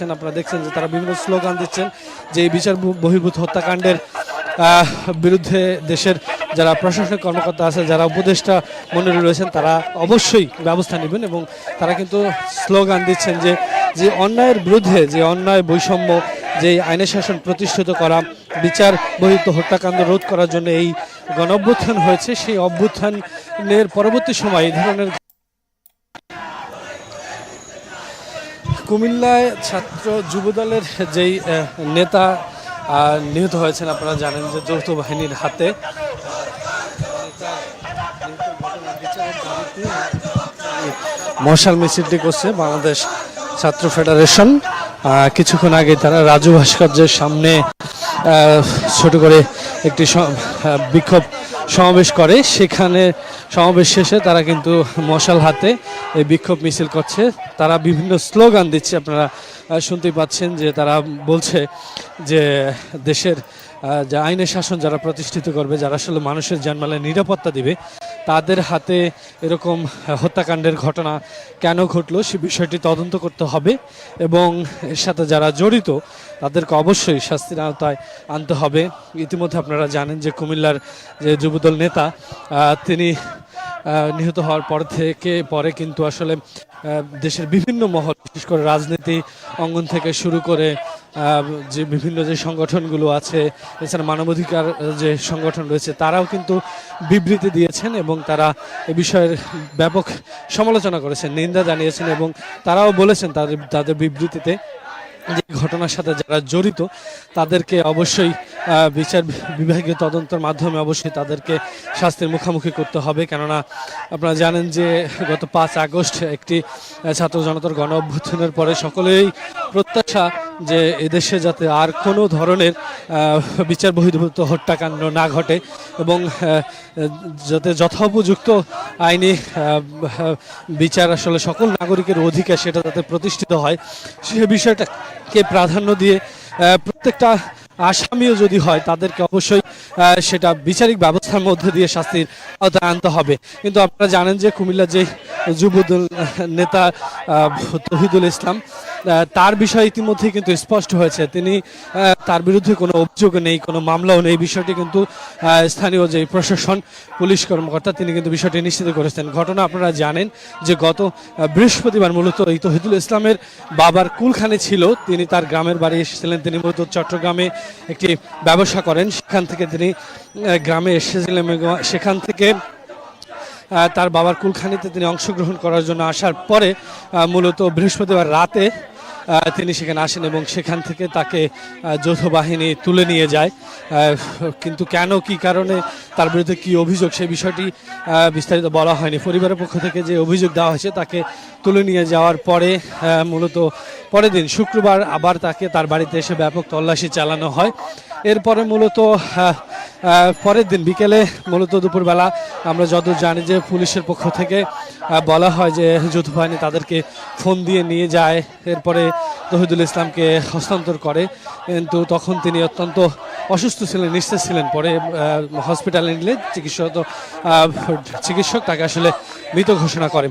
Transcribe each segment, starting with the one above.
আপনারা দেখছেন যে তারা বিভিন্ন স্লোগান দিচ্ছেন যে এই বিচার বহির্ভূত হত্যাকাণ্ডের বিরুদ্ধে দেশের যারা প্রশাসনিক কর্মকর্তা আছে, যারা উপদেষ্টা মন্ডলী রয়েছেন, তারা অবশ্যই ব্যবস্থা নেবেন এবং তারা কিন্তু স্লোগান দিচ্ছেন যে যে অন্যায়ের বিরুদ্ধে, যে অন্যায় বৈষম্য, যে আইনের শাসন প্রতিষ্ঠিত করা, বিচার বহির্ভূত হত্যাকাণ্ড রোধ করার জন্য এই গণ হয়েছে, সেই অভ্যুত্থানের পরবর্তী সময় এই ধরনের কুমিল্লায় ছাত্র যুবদলের যেই নেতা নিহত হয়েছেন, আপনারা জানেন যে যৌথ বাহিনীর হাতে মশাল মিছিলটি করছে বাংলাদেশ ছাত্র ফেডারেশন। কিছুক্ষণ আগে তারা রাজু ভাস্কর্যের সামনে ছোট করে একটি বিক্ষোভ সমাবেশ করে। সেখানে সমাবেশ শেষে তারা কিন্তু মশাল হাতে এই বিক্ষোভ মিছিল করছে। তারা বিভিন্ন স্লোগান দিচ্ছে, আপনারা শুনতে পাচ্ছেন যে তারা বলছে যে দেশের যে আইনের শাসন যারা প্রতিষ্ঠিত করবে, যারা আসলে মানুষের জানমালের নিরাপত্তা দিবে, তাদের হাতে এরকম হত্যাকাণ্ডের ঘটনা কেন ঘটলো সে বিষয়টি তদন্ত করতে হবে এবং এর সাথে যারা জড়িত, তাদেরকে অবশ্যই শাস্তির আওতায় আনতে হবে। ইতিমধ্যে আপনারা জানেন যে কুমিল্লার যে যুবদল নেতা তিনি নিহত হওয়ার পর থেকে, পরে কিন্তু আসলে দেশের বিভিন্ন মহল, বিশেষ করে রাজনীতি অঙ্গন থেকে শুরু করে যে বিভিন্ন যে সংগঠনগুলো আছে, এছাড়া মানবাধিকার যে সংগঠন রয়েছে, তারাও কিন্তু বিবৃতি দিয়েছেন এবং তারা এ বিষয়ের ব্যাপক সমালোচনা করেছেন, নিন্দা জানিয়েছেন এবং তারাও বলেছেন তাদের তাদের বিবৃতিতে যে ঘটনার সাথে যারা জড়িত, তাদেরকে অবশ্যই বিচার বিভাগীয় তদন্তের মাধ্যমে অবশ্যই তাদেরকে শাস্তির মুখোমুখি করতে হবে। কেননা আপনারা জানেন যে গত পাঁচ আগস্ট একটি ছাত্র জনতার গণ অভ্যুত্থানের পরে সকলেই প্রত্যাশা যে এদেশে যাতে আর কোনো ধরনের বিচার বহির্ভূত হত্যাকাণ্ড না ঘটে এবং যাতে যথোপযুক্ত আইনি বিচার আসলে সকল নাগরিকের অধিকার সেটা যাতে প্রতিষ্ঠিত হয়, সে বিষয়টাকে প্রাধান্য দিয়ে প্রত্যেকটা আসামিও যদি হয় তাদেরকে অবশ্যই সেটা বিচারিক ব্যবস্থার মধ্যে দিয়ে শাস্তির আওতায় আনতে হবে। কিন্তু আপনারা জানেন যে কুমিল্লার যে যুবদল নেতা তহিদুল ইসলাম তার বিষয় ইতিমধ্যেই কিন্তু স্পষ্ট হয়েছে। তিনি তার বিরুদ্ধে কোনো অভিযোগ নেই, কোনো মামলাও নেই। বিষয়টি কিন্তু স্থানীয় যে প্রশাসন, পুলিশ কর্মকর্তা, তিনি কিন্তু বিষয়টি নিশ্চিত করেছেন। ঘটনা আপনারা জানেন যে গত বৃহস্পতিবার মূলত এই তহিদুল ইসলামের বাবার কুলখানে ছিল। তিনি তার গ্রামের বাড়ি এসেছিলেন। তিনি মূলত চট্টগ্রামে একটি ব্যবসা করেন। সেখান থেকে তিনি গ্রামে এসেছিলেন সেখান থেকে তার বাবার কুলখানিতে তিনি অংশগ্রহণ করার জন্য আসার পরে মূলত বৃহস্পতিবার রাতে তিনি সেখানে আসেন এবং সেখান থেকে তাকে যৌথ বাহিনী তুলে নিয়ে যায়। কিন্তু কেন, কি কারণে, তার বিরুদ্ধে কি অভিযোগ সেই বিষয়টি বিস্তারিত বলা হয়নি। পরিবারের পক্ষ থেকে যে অভিযোগ দেওয়া হয়েছে, তাকে তুলে নিয়ে যাওয়ার পরে মূলত পরের দিন, শুক্রবার আবার তাকে তার বাড়িতে এসে ব্যাপক তল্লাশি চালানো হয়। এরপরে মূলত পরের দিন বিকেলে, মূলত দুপুরবেলা, আমরা যত জানি যে পুলিশের পক্ষ থেকে বলা হয় যে যৌথ বাহিনী তাদেরকে ফোন দিয়ে নিয়ে যায়। এরপরে তহিদুল ইসলামকে হস্তান্তর করে। কিন্তু তখন তিনি অত্যন্ত অসুস্থ ছিলেন নিঃশ্বাস ছিলেন। পরে হসপিটালে নিলে চিকিৎসক চিকিৎসক তাকে আসলে মৃত ঘোষণা করে।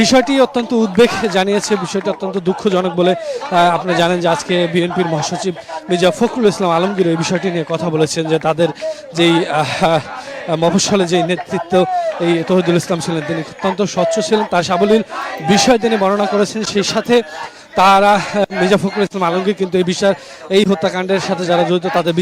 বিষয়টি অত্যন্ত উদ্বেগ জানিয়েছে, বিষয়টি অত্যন্ত দুঃখজনক বলে আপনি জানেন যে আজকে বিএনপির মহাসচিব মির্জা ফখরুল ইসলাম আলমগীর এই বিষয়টি নিয়ে কথা বলেছেন যে তাদের যেই মফস্বলে যে নেতৃত্ব এই তহিদুল ইসলাম ছিলেন, তিনি অত্যন্ত স্বচ্ছ ছিলেন। তার সাবলীল বিষয় তিনি বর্ণনা করেছেন, সেই সাথে তারা মির্জা ফখরুল ইসলাম আলমগীর কিন্তু এই বিষয় এই হত্যাকাণ্ডের সাথে যারা জড়িত, তাদের বিচার